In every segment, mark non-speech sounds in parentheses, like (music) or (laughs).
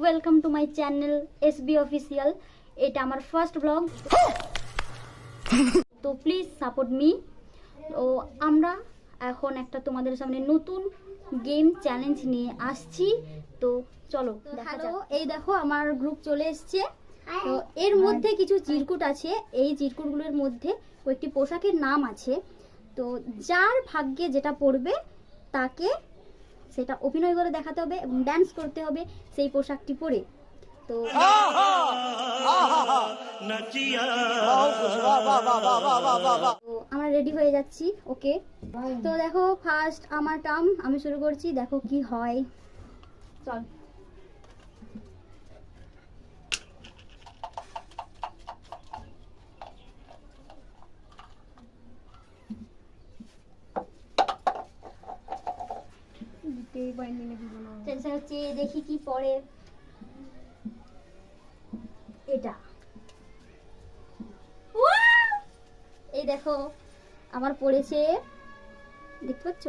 Welcome to my channel S B official এটা আমার first blog (laughs) তো প্লিজ সাপোর্ট মি ও আমরা এখন একটা তোমাদের সামনে নতুন গেম চ্যালেঞ্জ নিয়ে আসছি। তো চলো দেখা যাক। এই দেখো আমার গ্রুপ চলে এসছে। তো এর মধ্যে কিছু চিরকুট আছে। এই চিরকুটগুলোর মধ্যে কয়েকটি পোশাকের নাম আছে। তো যার ভাগ্যে যেটা পড়বে তাকে সেটা অভিনয় করে দেখাতে হবে এবং ড্যান্স করতে হবে সেই পোশাকটি পরে। তো আমরা রেডি হয়ে যাচ্ছি ওকে তো দেখো ফার্স্ট আমার টার্ম আমি শুরু করছি দেখো কি হয়। চল। টেনশন হচ্ছে, দেখি কি পরে এটা! এই দেখো, আমার পড়েছে, দেখতে পাচ্ছ?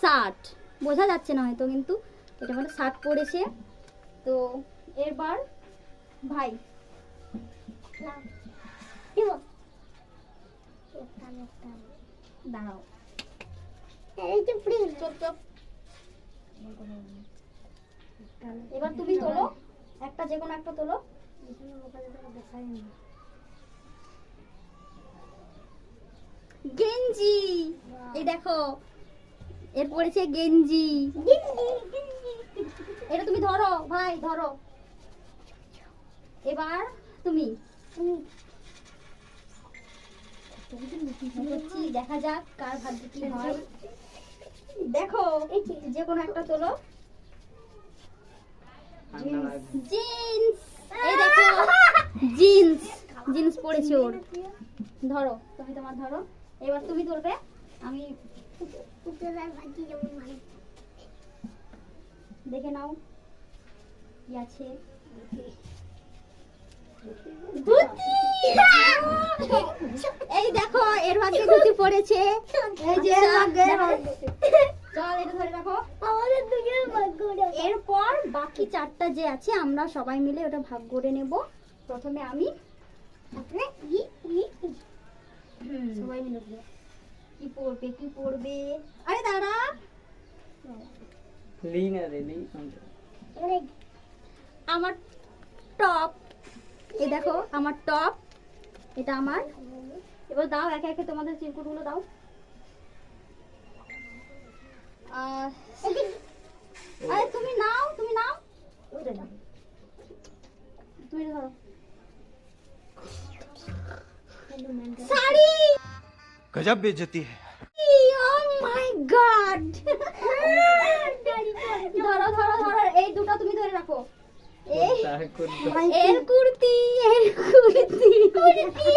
ষাট। বোঝা যাচ্ছে না হয়তো, কিন্তু এটা মানে ষাট পড়েছে। তো এরবার, ভাই দাঁড়াও। চুপ চুপ এবার তুমি তোলো। একটা যে কোনো একটা তোলো। গেঞ্জি। এই দেখো, এর পড়েছে গেঞ্জি। এটা তুমি ধরো, ভাই, ধরো। এবার তুমি। দেখা যাক কার ভাগ্যে কি হয়। দেখো। যে কোনো একটা তোলো। জিন্স। এই দেখো। জিন্স। জিন্স পরেছে ওর। ধরো তুমি তোমার ধরো। এবার তুমি তুলবে আমি দেখে নাও কি আছে। এই দেখো এর ভাগ্যে ধুতি পড়েছে। এই যে দেখো। চল এটা ধরে রাখো। এরপর বাকি চারটা যে আছে আমরা সবাই মিলে ওটা ভাগ করে নেব। প্রথমে আমি হুম, সবাই মিলে কি পড়বে কি পড়বে? আরে দাঁড়া। রে আমার টপ। এই দেখো আমার টপ। এটা আমার। এবার দাও একে একে তোমাদের চিরকুটগুলো দাও। আরে তুমি নাও তুমি নাও তুমি এটা ধরো শাড়ি गजब बेइज्जती है ও মাই গড ধরো ধরো ধরো এই দুটো তুমি ধরে রাখো এই এর কুর্তি এর কুর্তি আরে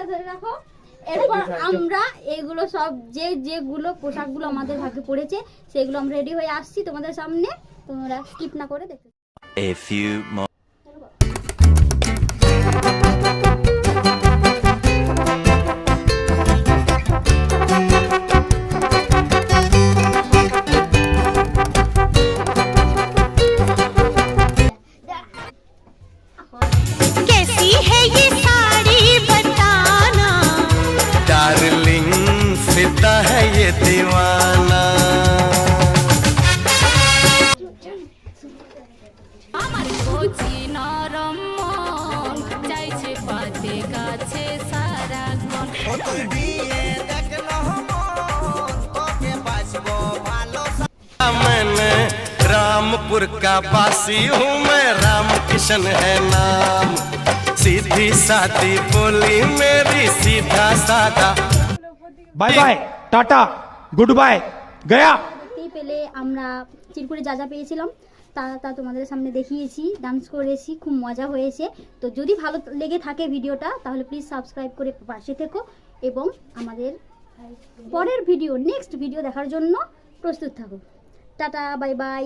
থাক ধরে রাখো এরপর আমরা এগুলো সব যে যেগুলো পোশাকগুলো আমাদের ভাগে পড়েছে সেগুলো আমরা রেডি হয়ে আসছি তোমাদের সামনে। তোমরা স্কিপ না করে দেখতে A few more. रामपुर का बासी हूँ मैं राम किशन है नाम सीधी सादी बोली मेरी सीधा सादा bye bye tata good bye गया দেখতেই পেলে আমরা চিরকুটে যা যা পেয়েছিলাম তা তা তোমাদের সামনে দেখিয়েছি ডান্স করেছি খুব মজা হয়েছে তো যদি ভালো লেগে থাকে ভিডিওটা তাহলে প্লিজ সাবস্ক্রাইব করে পাশে থেকো এবং আমাদের পরের ভিডিও নেক্সট ভিডিও দেখার জন্য প্রস্তুত থাকো টাটা বাই বাই